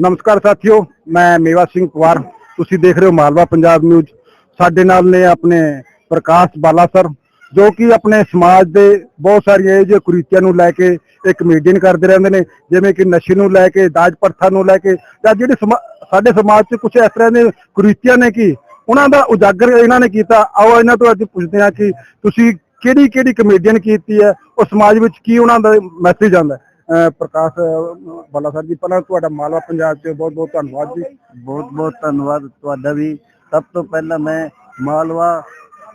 ਨਮਸਕਾਰ ਸਾਥੀਓ, ਮੈਂ ਮੇਵਾ ਸਿੰਘ ਪਵਾਰ ਤੁਸੀਂ ਦੇਖ ਰਹੇ ਹੋ ਮਾਲਵਾ ਪੰਜਾਬ ਨਿਊਜ਼। ਸਾਡੇ ਨਾਲ ਨੇ ਆਪਣੇ ਪ੍ਰਕਾਸ਼ ਬਾਲਾ ਸਰ, ਜੋ ਕਿ ਆਪਣੇ ਸਮਾਜ ਦੇ ਬਹੁਤ ਸਾਰੀਆਂ ਇਹ ਜਿਹੇ ਕੁਰੀਤੀਆਂ ਨੂੰ ਲੈ ਕੇ ਇੱਕ ਕਮੇਡੀਅਨ ਕਰਦੇ ਰਹਿੰਦੇ ਨੇ, ਜਿਵੇਂ ਕਿ ਨਸ਼ੇ ਨੂੰ ਲੈ ਕੇ, ਦਾਜ ਪ੍ਰਥਾ ਨੂੰ ਲੈ ਕੇ, ਜਾਂ ਜਿਹੜੇ ਸਮਾ- ਸਾਡੇ ਸਮਾਜ 'ਚ ਕੁਝ ਇਸ ਤਰ੍ਹਾਂ ਦੇ ਕੁਰੀਤੀਆਂ ਨੇ ਕਿ ਉਹਨਾਂ ਦਾ ਉਜਾਗਰ ਇਹਨਾਂ ਨੇ ਕੀਤਾ। ਆਓ ਇਹਨਾਂ ਤੋਂ ਅੱਜ ਪੁੱਛਦੇ ਹਾਂ ਕਿ ਤੁਸੀਂ ਕਿਹੜੀ ਕਿਹੜੀ ਕਮੇਡੀਅਨ ਕੀਤੀ ਹੈ, ਉਹ ਸਮਾਜ ਵਿੱਚ ਕੀ ਉਹਨਾਂ ਦਾ ਮੈਸੇਜ ਆਉਂਦਾ ਪ੍ਰਕਾਸ਼ ਬਾਲਾ ਸਰ ਜੀ, ਪਹਿਲਾਂ ਤੁਹਾਡਾ ਮਾਲਵਾ ਪੰਜਾਬ 'ਚ ਬਹੁਤ ਬਹੁਤ ਧੰਨਵਾਦ ਜੀ। ਬਹੁਤ ਬਹੁਤ ਧੰਨਵਾਦ ਤੁਹਾਡਾ ਵੀ। ਸਭ ਤੋਂ ਪਹਿਲਾਂ ਮੈਂ ਮਾਲਵਾ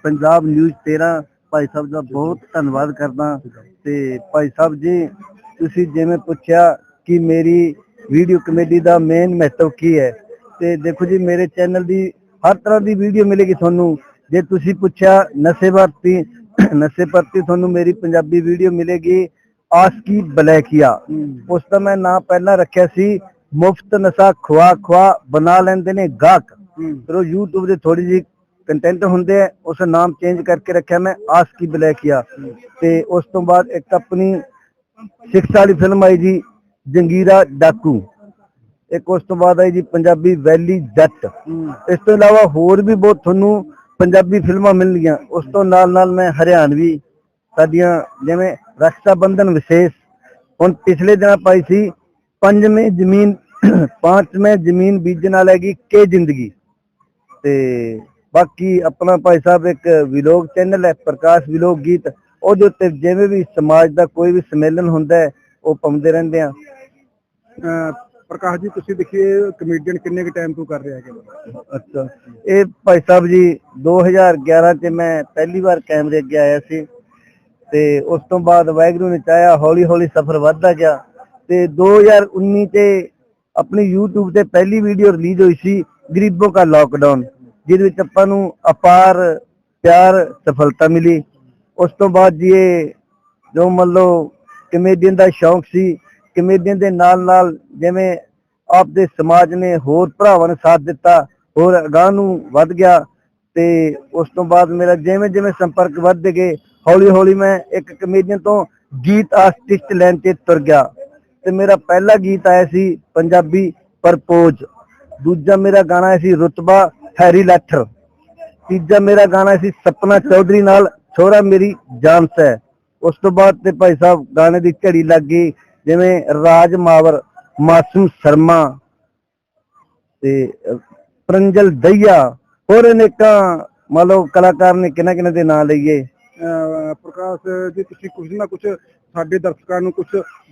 ਪੰਜਾਬ ਨਿਊਜ਼ 13 ਭਾਈ ਸਾਹਿਬ ਦਾ ਬਹੁਤ ਧੰਨਵਾਦ ਕਰਦਾ। ਤੇ ਭਾਈ ਸਾਹਿਬ ਜੀ, ਤੁਸੀਂ ਜਿਵੇਂ ਪੁੱਛਿਆ ਕਿ ਮੇਰੀ ਵੀਡੀਓ ਕਮੇਡੀ ਦਾ ਮੇਨ ਮਹੱਤਵ ਕੀ ਹੈ, ਤੇ ਦੇਖੋ ਜੀ, ਮੇਰੇ ਚੈਨਲ ਦੀ ਹਰ ਤਰ੍ਹਾਂ ਦੀ ਵੀਡੀਓ ਮਿਲੇਗੀ ਤੁਹਾਨੂੰ। ਜੇ ਤੁਸੀਂ ਪੁੱਛਿਆ ਨਸ਼ੇ ਭਰਤੀ ਨਸ਼ੇ ਭਰਤੀ ਤੁਹਾਨੂੰ ਮੇਰੀ ਪੰਜਾਬੀ ਵੀਡੀਓ ਮਿਲੇਗੀ ਆਸਕੀ ਬਲੈਕੀਆ ਉਸ ਦਾ ਮੈਂ ਨਾਂ ਪਹਿਲਾਂ ਰੱਖਿਆ ਸੀ ਮੁਫਤ ਨਸ਼ਾ ਖਵਾ ਖਵਾ ਬਣਾ ਲੈਂਦੇ ਨੇ ਗਾਹਕ। ਫਿਰ ਉਹ YouTube ਦੇ ਥੋੜੀ ਜਿਹੀ ਕੰਟੈਂਟ ਹੁੰਦੇ ਆ ਉਸ ਨਾਮ ਚੇਂਜ ਕਰਕੇ ਰੱਖਿਆ ਮੈਂ ਆਸਕੀ ਬਲੈਕੀਆ ਤੇ ਉਸ ਤੋਂ ਬਾਅਦ ਇੱਕ ਆਪਣੀ ਸਿੱਖ ਵਾਲੀ ਫਿਲਮ ਆਈ ਜੀ ਜੰਗੀਰਾ ਡਾਕੂ। ਇੱਕ ਉਸ ਤੋਂ ਬਾਅਦ ਆਈ ਜੀ ਪੰਜਾਬੀ ਵੈਲੀ ਜੱਟ। ਇਸ ਤੋਂ ਇਲਾਵਾ ਹੋਰ ਵੀ ਬਹੁਤ ਤੁਹਾਨੂੰ ਪੰਜਾਬੀ ਫਿਲਮਾਂ ਮਿਲਣਗੀਆਂ। ਉਸ ਤੋਂ ਨਾਲ ਨਾਲ ਮੈਂ ਹਰਿਆਣਵੀ ਸਾਡੀਆਂ ਜਿਵੇਂ ਰਕਸ਼ਾ ਬੰਧਨ ਵਿਸ਼ੇਸ਼ ਹੁਣ ਪਿਛਲੇ ਦਿਨਾਂ ਪਾਈ ਸੀ ਪੰਜਵੇਂ ਜ਼ਮੀਨ ਪਾਂਚਵੇਂ ਜ਼ਮੀਨ ਬੀਜਣ ਵਾਲੇਗੀ ਕੇ ਜ਼ਿੰਦਗੀ। ਤੇ ਬਾਕੀ ਆਪਣਾ ਭਾਈ ਸਾਹਿਬ ਇੱਕ ਵਿਲੋਗ ਚੈਨਲ ਹੈ ਪ੍ਰਕਾਸ਼ ਵਿਲੋਗ ਗੀਤ ਉਹਦੇ ਉੱਤੇ ਜਿਵੇਂ ਵੀ ਸਮਾਜ ਦਾ ਕੋਈ ਵੀ ਸੰਮੇਲਨ ਹੁੰਦਾ ਹੈ ਉਹ ਪਾਉਂਦੇ ਰਹਿੰਦੇ ਆ ਪ੍ਰਕਾਸ਼ ਜੀ ਤੁਸੀਂ ਦੇਖੀਏ ਕਮੇਡੀਅਨ ਕਿੰਨੇ ਕੁ ਟਾਈਮ ਤੋਂ ਕਰ ਰਹੇ ਹੈਗੇ? ਅੱਛਾ। ਇਹ ਭਾਈ ਸਾਹਿਬ ਜੀ 2011 ਚ ਮੈਂ ਪਹਿਲੀ ਵਾਰ ਕੈਮਰੇ ਅੱਗੇ ਆਇਆ ਸੀ। ਤੇ ਉਸ ਤੋਂ ਬਾਅਦ ਵਾਹਿਗੁਰੂ ਨੇ ਚਾਹਿਆ ਹੌਲੀ ਹੌਲੀ ਸਫ਼ਰ ਵੱਧਦਾ ਗਿਆ ਤੇ 2019 ਤੇ ਆਪਣੀ YouTube ਤੇ ਪਹਿਲੀ ਵੀਡੀਓ ਰਿਲੀਜ਼ ਹੋਈ ਸੀ ਗਰੀਬੋਂ ਦਾ ਲੋਕਡਾਊਨ ਜਿਹਦੇ ਵਿੱਚ ਆਪਾਂ ਨੂੰ ਅਪਾਰ ਪਿਆਰ, ਸਫਲਤਾ ਮਿਲੀ। ਉਸ ਤੋਂ ਬਾਅਦ ਜੀ ਇਹ ਜੋ ਮੰਨ ਲਓ ਕਮੇਡੀਅਨ ਦਾ ਸ਼ੌਂਕ ਸੀ ਕਮੇਡੀਅਨ ਦੇ ਨਾਲ ਨਾਲ ਜਿਵੇਂ ਆਪਦੇ ਸਮਾਜ ਨੇ ਹੋਰ ਭਰਾਵਾਂ ਨੇ ਸਾਥ ਦਿੱਤਾ, ਹੋਰ ਅਗਾਂਹ ਨੂੰ ਵੱਧ ਗਿਆ ਤੇ ਉਸ ਤੋਂ ਬਾਅਦ ਮੇਰਾ ਜਿਵੇਂ ਜਿਵੇਂ ਸੰਪਰਕ ਵੱਧਦੇ ਗਏ ਹੌਲੀ ਹੌਲੀ ਮੈਂ ਇੱਕ ਕਮੇਡੀਅਨ ਤੋਂ ਗੀਤ ਆਰਟਿਸਟ ਲੈਣ ਤੇ ਤੁਰ ਗਿਆ ਤੇ ਮੇਰਾ ਪਹਿਲਾ ਗੀਤ ਆਇਆ ਸੀ ਪੰਜਾਬੀ ਪਰਪੋਜ਼, ਦੂਜਾ ਮੇਰਾ ਗਾਣਾ ਆਇਆ ਸੀ ਰੁਤਬਾ, ਹੈਰੀ ਲੱਠਰ ਤੀਜਾ ਮੇਰਾ ਗਾਣਾ ਸੀ ਸਪਨਾ ਚੌਧਰੀ ਨਾਲ ਛੋਰਾ ਮੇਰੀ ਜਾਨ ਹੈ ਉਸ ਤੋਂ ਬਾਅਦ ਤੇ ਭਾਈ ਸਾਹਿਬ ਗਾਣੇ ਦੀ ਝੜੀ ਲੱਗ ਗਈ, ਜਿਵੇਂ ਰਾਜ ਮਾਵਰ, ਮਾਸੂਮ ਸ਼ਰਮਾ ਤੇ ਪ੍ਰੰਜਲ ਦਈਆ, ਹੋਰ ਅਨੇਕਾਂ ਮੰਨ ਲਓ ਕਲਾਕਾਰ ਨੇ ਕਿਹਨਾਂ ਕਿਹਨਾਂ ਦੇ ਨਾਂ ਲਈਏ। ਪ੍ਰਕਾਸ਼, ਜੀ ਤੁਸੀਂ ਕੁਝ ਨਾ ਕੁਝ ਸਾਡੇ ਦਰਸ਼ਕਾਂ ਨੂੰ ਕੁਝ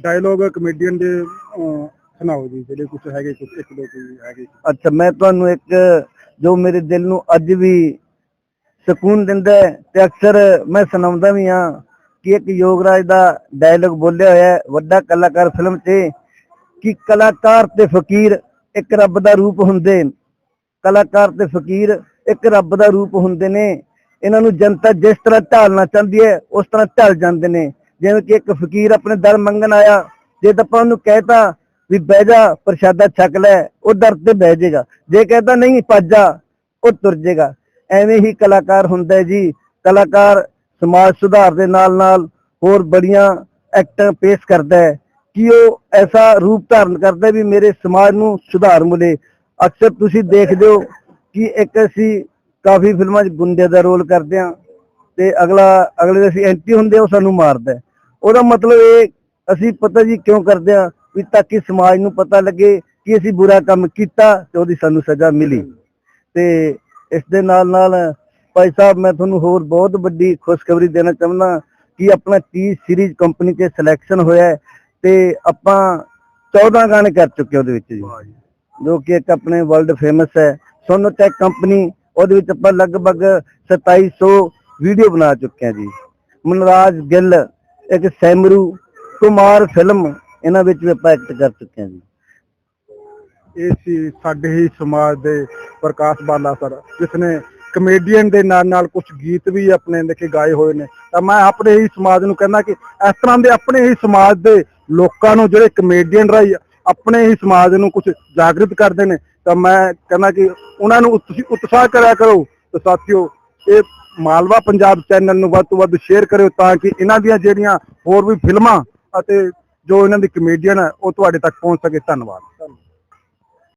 ਡਾਇਲੋਗ ਕਮੇਡੀਅਨ ਦੇ ਸੁਣਾਓ ਜੀ, ਜਿਹੜੇ ਕੁਝ ਹੈਗੇ ਕੁਝ ਇੱਕ ਦੋ ਕੋਈ ਹੈਗੇ। ਅੱਛਾ, ਮੈਂ ਤੁਹਾਨੂੰ ਇੱਕ, ਜੋ ਮੇਰੇ ਦਿਲ ਨੂੰ ਅੱਜ ਵੀ ਸਕੂਨ ਦਿੰਦਾ ਤੇ ਅਕਸਰ ਮੈਂ ਸੁਣਾਉਂਦਾ ਵੀ ਹਾਂ ਕਿ ਇੱਕ ਯੋਗਰਾਜ ਦਾ ਡਾਇਲੋਗ ਬੋਲਿਆ ਹੋਇਆ ਵੱਡਾ ਕਲਾਕਾਰ ਫਿਲਮ ਚ ਕਿ ਕਲਾਕਾਰ ਤੇ ਫਕੀਰ ਇੱਕ ਰੱਬ ਦਾ ਰੂਪ ਹੁੰਦੇ ਕਲਾਕਾਰ ਤੇ ਫਕੀਰ ਇੱਕ ਰੱਬ ਦਾ ਰੂਪ ਹੁੰਦੇ ਨੇ। ਇਹਨਾਂ ਨੂੰ ਜਨਤਾ ਜਿਸ ਤਰ੍ਹਾਂ ਢਾਲਣਾ ਚਾਹੁੰਦੀ ਹੈ, ਉਸ ਤਰ੍ਹਾਂ ਢਲ ਜਾਂਦੇ ਨੇ। ਜਿਵੇਂ ਕਿ ਇੱਕ ਫਕੀਰ ਆਪਣੇ ਦਰ ਮੰਗਣ ਆਇਆ, ਜੇ ਤਾਂ ਆਪਾਂ ਉਹਨੂੰ ਕਹਿਤਾ ਵੀ ਬਹਿ ਜਾ, ਪ੍ਰਸ਼ਾਦਾ ਛਕ ਲੈ, ਉਹ ਦਰ ਤੇ ਬਹਿ ਜਾਏਗਾ ਜੇ ਕਹਿੰਦਾ ਨਹੀਂ, ਭੱਜ ਉਹ ਤੁਰ ਜਾਏਗਾ ਐਵੇਂ ਹੀ ਕਲਾਕਾਰ ਹੁੰਦਾ ਹੈ ਜੀ। ਕਲਾਕਾਰ ਸਮਾਜ ਸੁਧਾਰ ਦੇ ਨਾਲ ਨਾਲ ਹੋਰ ਬੜੀਆਂ ਐਕਟਾਂ ਪੇਸ਼ ਕਰਦਾ ਹੈ ਕਿ ਉਹ ਐਸਾ ਰੂਪ ਧਾਰਨ ਕਰਦਾ ਵੀ ਮੇਰੇ ਸਮਾਜ ਨੂੰ ਸੁਧਾਰ ਮਿਲੇ। ਅਕਸਰ ਤੁਸੀਂ ਦੇਖਦੇ ਹੋ ਕਿ ਇੱਕ ਅਸੀਂ ਕਾਫੀ ਫਿਲਮਾਂ 'ਚ ਗੁੰਡੇ ਦਾ ਰੋਲ ਕਰਦੇ ਹਾਂ ਤੇ ਅਗਲਾ ਅਗਲੇ ਦੇ ਅਸੀਂ ਐਂਟੀ ਹੁੰਦੇ ਉਹ ਸਾਨੂੰ ਮਾਰਦਾ। ਉਹਦਾ ਮਤਲਬ ਇਹ ਅਸੀਂ ਪਤਾ ਜੀ ਕਿਉਂ ਕਰਦੇ ਹਾਂ ਵੀ ਤਾਂ ਕਿ ਸਮਾਜ ਨੂੰ ਪਤਾ ਲੱਗੇ ਕਿ ਅਸੀਂ ਬੁਰਾ ਕੰਮ ਕੀਤਾ ਤੇ ਉਹਦੀ ਸਾਨੂੰ ਸਜ਼ਾ ਮਿਲੀ। ਤੇ ਇਸ ਦੇ ਨਾਲ ਨਾਲ ਭਾਈ ਸਾਹਿਬ ਮੈਂ ਤੁਹਾਨੂੰ ਹੋਰ ਬਹੁਤ ਵੱਡੀ ਖੁਸ਼ਖਬਰੀ ਦੇਣਾ ਚਾਹੁੰਦਾ ਕਿ ਆਪਣਾ 30 ਸੀਰੀਜ਼ ਕੰਪਨੀ 'ਚ ਸਿਲੈਕਸ਼ਨ ਹੋਇਆ ਹੈ ਤੇ ਆਪਾਂ 14 ਗਾਣੇ ਕਰ ਚੁੱਕੇ ਉਹਦੇ ਵਿੱਚ ਜੀ। ਜੋ। ਕਿ ਇੱਕ ਆਪਣੇ ਵਰਲਡ ਫੇਮਸ ਹੈ ਸੋਨੋਟੈਕ ਕੰਪਨੀ ਉਹਦੇ ਵਿੱਚ ਆਪਾਂ ਲਗਭਗ 2700 ਵੀਡੀਓ ਬਣਾ ਚੁੱਕੇ ਹਾਂ ਜੀ। ਮਨਰਾਜ ਗਿੱਲ, ਇੱਕ ਸੈਮਰੂ, ਕੁਮਾਰ ਫਿਲਮ, ਇਹਨਾਂ ਵਿੱਚ ਵੀ ਆਪਾਂ ਐਕਟ ਕਰ ਚੁੱਕੇ ਹਾਂ ਜੀ। ਇਹ ਸੀ ਸਾਡੇ ਹੀ ਸਮਾਜ ਦੇ ਪ੍ਰਕਾਸ਼ ਬਾਲਾ ਸਰ ਜਿਸ ਨੇ ਕਮੇਡੀਅਨ ਦੇ ਨਾਲ ਨਾਲ ਕੁਝ ਗੀਤ ਵੀ ਆਪਣੇ ਲਿਖੇ ਗਾਏ ਹੋਏ ਨੇ। ਤਾਂ ਮੈਂ ਆਪਣੇ ਹੀ ਸਮਾਜ ਨੂੰ ਕਹਿੰਦਾ ਕਿ ਇਸ ਤਰ੍ਹਾਂ ਦੇ ਆਪਣੇ ਹੀ ਸਮਾਜ ਦੇ ਲੋਕਾਂ ਨੂੰ ਜਿਹੜੇ ਕਮੇਡੀਅਨ ਰਾਈ ਆਪਣੇ ਹੀ ਸਮਾਜ ਨੂੰ ਕੁਝ ਜਾਗਰਿਤ ਕਰਦੇ ਨੇ, ਤਾਂ ਮੈਂ ਕਹਿੰਦਾ ਕਿ ਉਹਨਾਂ ਨੂੰ ਤੁਸੀਂ ਉਤਸ਼ਾਹ ਕਰਿਆ ਕਰੋ। ਤੇ ਸਾਥੀਓ, ਇਹ ਮਾਲਵਾ ਪੰਜਾਬ ਚੈਨਲ ਨੂੰ ਵੱਧ ਤੋਂ ਵੱਧ ਸ਼ੇਅਰ ਕਰਿਓ ਤਾਂ ਕਿ ਇਹਨਾਂ ਦੀਆਂ ਜਿਹੜੀਆਂ ਹੋਰ ਵੀ ਫਿਲਮਾਂ ਅਤੇ ਜੋ ਇਹਨਾਂ ਦੀ ਕਮੇਡੀਅਨ ਹੈ, ਉਹ ਤੁਹਾਡੇ ਤੱਕ ਪਹੁੰਚ ਸਕੇ। ਧੰਨਵਾਦ।